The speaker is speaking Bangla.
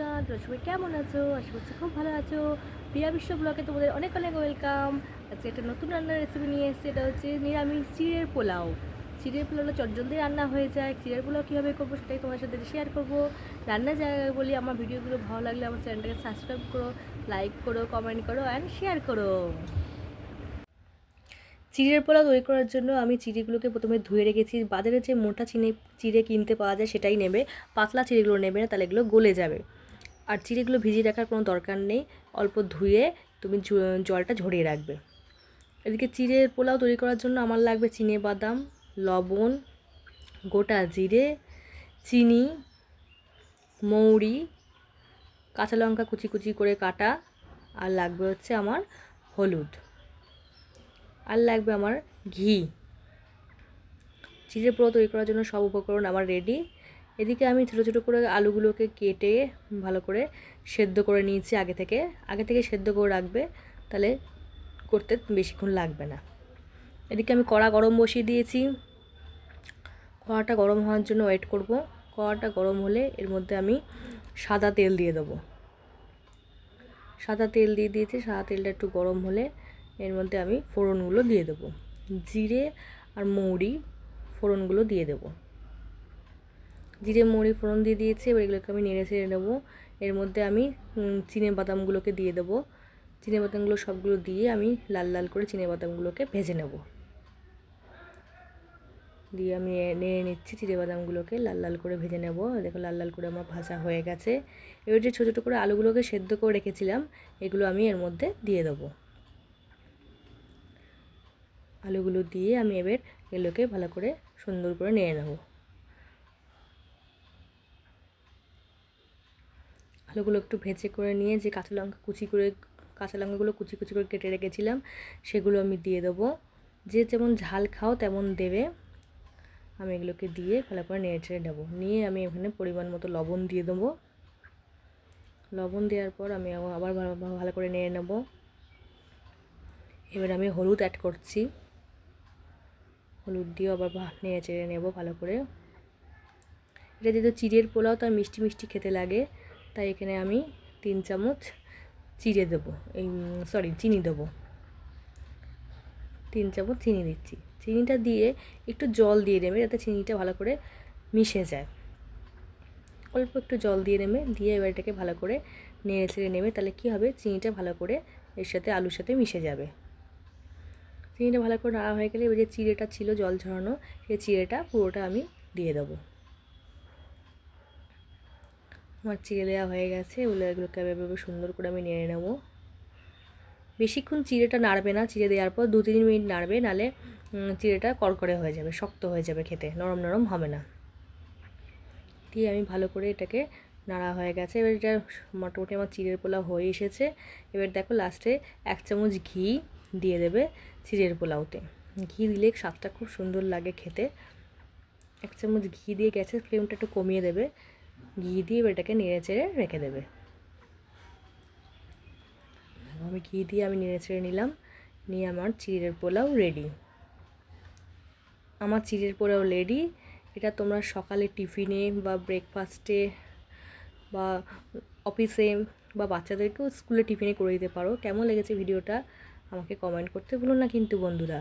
বন্ধুরা তোমরা সবাই কেমন আছো? আশা করছি খুব ভালো আছো। প্রিয়া বিশ্ব ব্লগে তোমাদের অনেক অনেক ওয়েলকাম। আজকে একটা নতুন রান্নার রেসিপি নিয়ে এসেছি, এটা হচ্ছে নিরামিষ চিড়ের পোলাও। চিড়ের পোলাওটা চটজলদি রান্না হয়ে যায়। চিড়ের পোলাও কীভাবে করব সেটাই তোমার সাথে শেয়ার করব। রান্নার জায়গায় বলি, আমার ভিডিওগুলো ভালো লাগলে আমার চ্যানেলটাকে সাবস্ক্রাইব করো লাইক করো কমেন্ট করো অ্যান্ড শেয়ার করো। চিড়ের পোলাও তৈরি করার জন্য আমি চিড়েগুলোকে প্রথমে ধুয়ে রেখেছি। বাজারে যে মোটা চিনে চিড়ে কিনতে পাওয়া যায় সেটাই নেবে। পাতলা চিড়েগুলো নেবে না, তাহলে এগুলো গলে যাবে। আর চিড়েগুলো ভিজিয়ে রাখার কোনো দরকার নেই। অল্প ধুয়ে তুমি জলটা ঝরিয়ে রাখবে। এদিকে চিড়ের পোলাও তৈরি করার জন্য আমার লাগবে চিনে বাদাম, লবণ, গোটা জিরে, চিনি, মৌরি, কাঁচা লঙ্কা কুচি কুচি করে কাটা, আর লাগবে হচ্ছে আমার হলুদ। আর লাগবে আমার ঘি। চিড়ের পোলাও তৈরি করার জন্য সব উপকরণ আমার রেডি এদিকে আমি ছোটো ছোটো করে আলুগুলোকে কেটে ভালো করে সেদ্ধ করে নিয়েছি আগে থেকে। আগে থেকে সেদ্ধ করে রাখবে, তাহলে করতে বেশিক্ষণ লাগবে না। এদিকে আমি কড়া গরম বসিয়ে দিয়েছি। কড়াটা গরম হওয়ার জন্য ওয়েট করব। কড়াটা গরম হলে এর মধ্যে আমি সাদা তেল দিয়ে দেবো। সাদা তেল দিয়ে দিয়েছি, সাদা তেলটা একটু গরম হলে এর মধ্যে আমি ফোড়নগুলো দিয়ে দেবো। জিরে আর মৌরি ফোড়নগুলো দিয়ে দেবো। জিরে মৌরি ফোড়ন দিয়ে দিয়েছি, এবার এগুলোকে আমি নেড়ে ছেড়ে নেব। এর মধ্যে আমি চিনে বাদামগুলোকে দিয়ে দেবো। চিনে বাদামগুলো সবগুলো দিয়ে আমি লাল লাল করে চিনে বাদামগুলোকে ভেজে নেব। দিয়ে আমি নেড়ে নিচ্ছি চিড়ে বাদামগুলোকে লাল লাল করে ভেজে নেব। দেখো, লাল লাল করে আমার ভাজা হয়ে গেছে। এবার যে ছোটো ছোটো করে আলুগুলোকে সেদ্ধ করে রেখেছিলাম, এগুলো আমি এর মধ্যে দিয়ে দেবো। আলুগুলো দিয়ে আমি এবার এগুলোকে ভালো করে সুন্দর করে নিয়ে নেব। আলুগুলো একটু ভেজে করে নিয়ে যে কাঁচা লঙ্কা কুচি করে, কাঁচা লঙ্কাগুলো কুচি কুচি করে কেটে রেখেছিলাম, সেগুলো আমি দিয়ে দেবো। যে যেমন ঝাল খাও তেমন দেবে। আমি এগুলোকে দিয়ে ভালো করে নেড়ে ছেড়ে নেব। নিয়ে আমি এখানে পরিমাণ মতো লবণ দিয়ে দেবো। লবণ দেওয়ার পর আমি আবার ভালো করে নেড়ে নেব। এবার আমি হলুদ অ্যাড করছি। হলুদ দিয়ে আবার নেড়ে চেড়ে নেব ভালো করে। এটা যেহেতু চিড়ের পোলাও তার মিষ্টি মিষ্টি খেতে লাগে। তাই এখানে আমি তিন চামচ চিড়ে দেবো, এই সরি চিনি দেবো। তিন চামচ চিনি দিচ্ছি। চিনিটা দিয়ে একটু জল দিয়ে নেবে যাতে চিনিটা ভালো করে মিশে যায়। অল্প একটু জল দিয়ে নেবে, দিয়ে এবার এটাকে ভালো করে নেড়ে চেড়ে নেবে, তাহলে কী হবে? চিনিটা ভালো করে এর সাথে আলুর সাথে মিশে যাবে। চিনিটা ভালো করে নাড়া হয়ে গেলে এবার যে চিড়েটা ছিল, জল ঝরানো, সেই চিড়েটা পুরোটা আমি দিয়ে দেবো। আমার চিড়ে দেওয়া হয়ে গেছে, এগুলো এগুলোকে এভাবে সুন্দর করে আমি নেড়ে নেব। বেশিক্ষণ চিড়েটা নাড়বে না, চিড়ে দেওয়ার পর দু তিন মিনিট নাড়বে, নালে চিড়েটা কড়কড়ে হয়ে যাবে, শক্ত হয়ে যাবে খেতে, নরম নরম হবে না। দিয়ে আমি ভালো করে এটাকে নাড়া হয়ে গেছে, এবার এটা মোটামুটি আমার চিড়ের পোলাও হয়ে এসেছে। এবার দেখো লাস্টে এক চামচ ঘি দিয়ে দেবে চিড়ের পোলাওতে। ঘি দিলে স্বাদটা খুব সুন্দর লাগে খেতে। এক চামচ ঘি দিয়ে গ্যাসের ফ্লেমটা একটু কমিয়ে দেবে। ঘি দিয়ে এটাকে নেড়ে চেড়ে রেখে দেবে। আমি ঘি দিয়ে আমি নেড়ে ছেড়ে নিলাম। নিয়ে আমার চিড়ের পোলাও রেডি আমার চিড়ের পোলাও রেডি এটা তোমরা সকালে টিফিনে বা ব্রেকফাস্টে বা অফিসে বা বাচ্চাদেরকেও স্কুলে টিফিনে করে দিতে পারো। কেমন লেগেছে ভিডিওটা আমাকে কমেন্ট করতে ভুলো না কিন্তু বন্ধুরা।